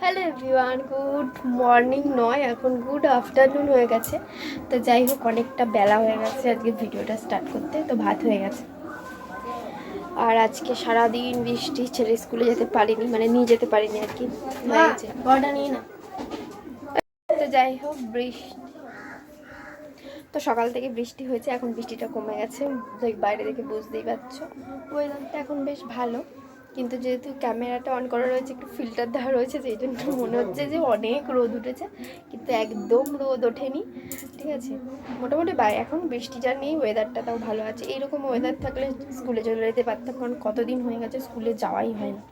Hello everyone good morning নয় এখন good afternoon হয়ে গেছে। তো যাই হোক অনেকটা বেলা হয়ে গেছে আজকে ভিডিওটা স্টার্ট করতে তো ভাত হয়ে গেছে। আর আজকে সারাদিন বৃষ্টি ছেলে স্কুলে যেতে পারিনি মানে নিয়ে যেতে পারিনি আর কি। বড়টা নিয়ে না। তো যাই হোক বৃষ্টি। তো সকাল থেকে বৃষ্টি হয়েছে এখন বৃষ্টিটা কমে গেছে। বাইরে দেখে বুঝতেই পারছ। ওয়েদারটা এখন বেশ ভালো। কিন্তু যেহেতু ক্যামেরাটা অন করা রয়েছে, একটু ফিল্টার দেওয়া রয়েছে, সেই জন্য মনে হচ্ছে যে অনেক রোদ উঠেছে। কিন্তু একদম রোদ ওঠেনি, ঠিক আছে? মোটামুটি এখন বৃষ্টিটা নেই ওয়েদারটা তাও ভালো আছে। এইরকম ওয়েদার থাকলে স্কুলে চলে যেতে পারতাম, কারণ কতদিন হয়ে গেছে স্কুলে যাওয়াই হয় না।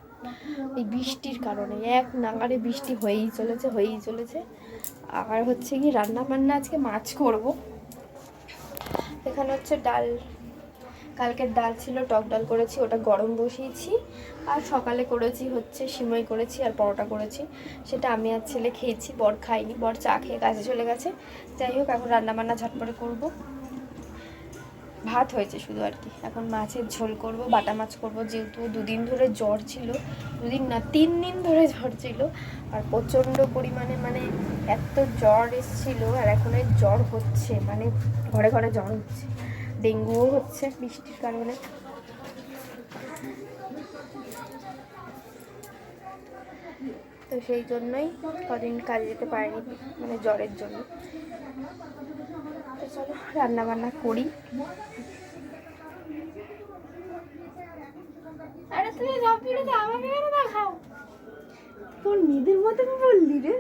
এই বৃষ্টির কারণে, এক নাগারে বৃষ্টি হয়েই চলেছে হয়েই চলেছে। আর হচ্ছে কি রান্না বান্না আজকে মাছ করব। এখানে হচ্ছে ডাল কালকের ডাল ছিল, টক ডাল করেছি, ওটা গরম বসিয়েছি। আর সকালে করেছি হচ্ছে সিমই করেছি আর পরোটা করেছি। সেটা আমি আর ছেলে খেয়েছি, বর খাইনি বর চা খেয়ে কাজে চলে গেছে। যাই হোক, এখন রান্নাবান্না ঝটপটে করব। ভাত হয়েছে শুধু আর কি। এখন মাছের ঝোল করব, বাটা মাছ করব, যেহেতু দুদিন ধরে জ্বর ছিল, দুদিন না, তিন দিন ধরে জ্বর ছিল। আর প্রচণ্ড পরিমাণে মানে এত জ্বর এসেছিল আর এখন জ্বর হচ্ছে মানে ঘরে ঘরে জ্বর হচ্ছে। ডেঙ্গুও হচ্ছে বৃষ্টির কারণে। তো সেই জন্যই কদিন কাজে যেতে পারিনি মানে জ্বরের জন্য। তো চলো রান্না বান্না করি। আরে তুমি সব ভিডিওতে আমাকে কেন দেখাও? তোর মেয়েদের মতন বললি রে।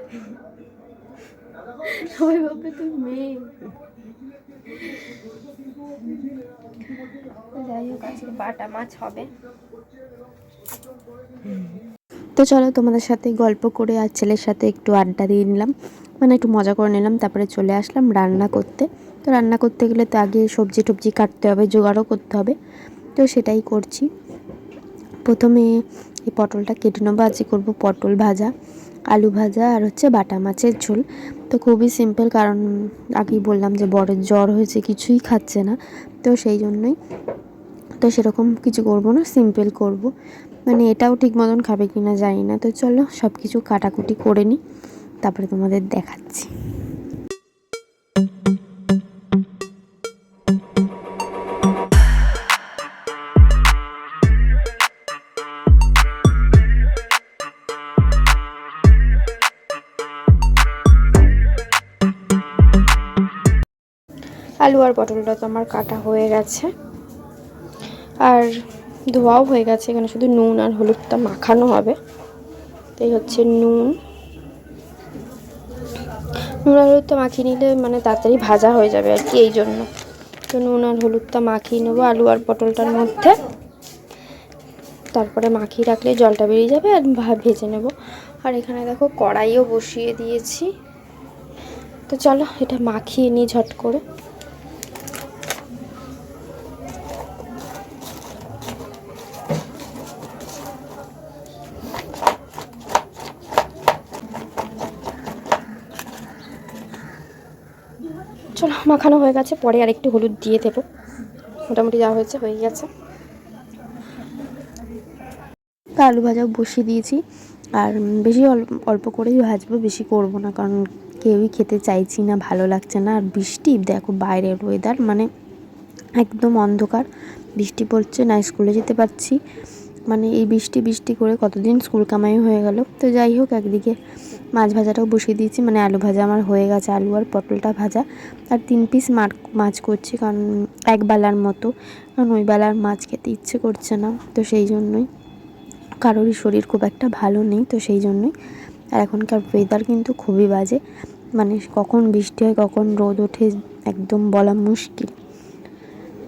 সবাই ভাববে তুই মেয়ে। যাই হোক আজকে বাটা মাছ হবে। তো চলো তোমাদের সাথে গল্প করে আর ছেলের সাথে একটু আড্ডা দিয়ে নিলাম। মানে একটু মজা করে নিলাম, তারপরে চলে আসলাম রান্না করতে। তো রান্না করতে গেলে তো আগে সবজি টবজি কাটতে হবে, জোগাড়ও করতে হবে। তো সেটাই করছি। প্রথমে এই পটলটা কেটে নেব, আজকে করব পটল ভাজা। আলু ভাজা আর হচ্ছে বাটা মাছের ঝোল। তো খুবই সিম্পল কারণ আগেই বললাম যে বড়ের জ্বর হয়েছে, কিছুই খাচ্ছে না। তো সেই জন্যই তো সেরকম কিছু করব না সিম্পল করব। মানে এটাও ঠিক মতন খাবে কি না জানি না। তো চলো সব কিছু কাটাকুটি করে নিই, তারপরে তোমাদের দেখাচ্ছি। আলু আর পটলটা তো আমার কাটা হয়ে গেছে। আর ধোয়াও হয়ে গেছে, এখানে শুধু নুন আর হলুদটা মাখানো হবে। এই হচ্ছে নুন। নুন আর হলুদটা মাখিয়ে নিলে মানে তাড়াতাড়ি ভাজা হয়ে যাবে আর কি, এই জন্য। তো নুন আর হলুদটা মাখিয়ে নেব আলু আর পটলটার মধ্যে। তারপরে মাখিয়ে রাখলে জলটা বেরিয়ে যাবে আর ভেজে নেব। আর এখানে দেখো কড়াইও বসিয়ে দিয়েছি। তো চলো এটা মাখিয়ে নিই ঝট করে। চলো, মাখানো হয়ে গেছে, পরে আর একটু হলুদ দিয়ে দেবো। মোটামুটি যা হয়েছে, হয়ে গেছে। আলু ভাজাও বসিয়ে দিয়েছি, আর বেশি অল্প করেই ভাজবো, বেশি করব না, কারণ কেউই খেতে চাইছি না, ভালো লাগছে না। আর বৃষ্টি, দেখো বাইরের ওয়েদার মানে একদম অন্ধকার। বৃষ্টি পড়ছে, না, স্কুলে যেতে পারছি। মানে এই বৃষ্টি বৃষ্টি করে কতদিন স্কুল কামাই হয়ে গেল। তো যাই হোক, একদিকে মাছ ভাজাটাও বসিয়ে দিয়েছি মানে আলু ভাজা আমার হয়ে গেছে, আলু আর পটলটা ভাজা। আর তিন পিস মার মাছ করছি, কারণ এক বেলার মতো, কারণ ওই বেলার মাছ খেতে ইচ্ছে করছে না, তো সেই জন্যই। কারোরই শরীর খুব একটা ভালো নেই, তো সেই জন্যই। আর এখনকার ওয়েদার কিন্তু খুবই বাজে মানে কখন বৃষ্টি হয়, কখন রোদ ওঠে, একদম বলা মুশকিল।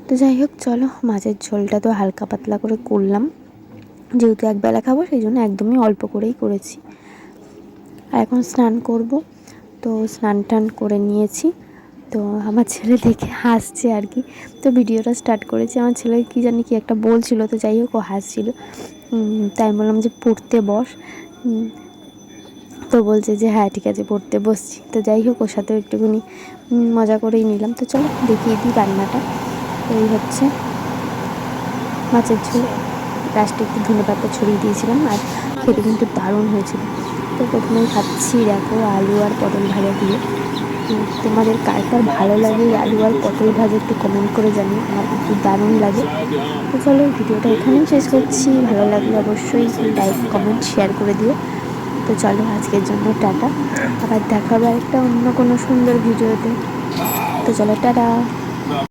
তো যাই হোক, চলো, মাছের ঝোলটা তো হালকা পাতলা করে করলাম। যেহেতু একবেলা খাব, সেই জন্য একদমই অল্প করেই করেছি। আর এখন স্নান করব। তো স্নান টান করে নিয়েছি। তো আমার ছেলে দেখে হাসছে আর কি। তো ভিডিওটা স্টার্ট করেছি। আমার ছেলে কি জানি কি একটা বলছিল, তো যাই হোক ও হাসছিল। তাই বললাম যে পড়তে বস। তো বলছে যে হ্যাঁ ঠিক আছে, পড়তে বসছি। তো যাই হোক, ওর সাথেও একটুখানি মজা করেই নিলাম। তো চলো, দেখিয়ে দিই রান্নাটা এই হচ্ছে মাছের ঝোল। লাস্টে একটু ধনে পাতা ছড়িয়ে দিয়েছিলাম আর খেতে কিন্তু দারুণ হয়েছিল। তো প্রথমে খাচ্ছি দেখো, আলু আর পটল ভাজা দিয়ে। তোমাদের কার কার ভালো লাগে আলু আর পটল ভাজা একটু কমেন্ট করে জানিও, আমার খুব দারুণ লাগে। তো চলো, ভিডিওটা এখানেই শেষ করছি। ভালো লাগলে অবশ্যই লাইক কমেন্ট শেয়ার করে দিও। তো চলো, আজকের জন্য টাটা। আবার দেখাবো একটা অন্য কোনো সুন্দর ভিডিওতে। তো চলো, টাটা।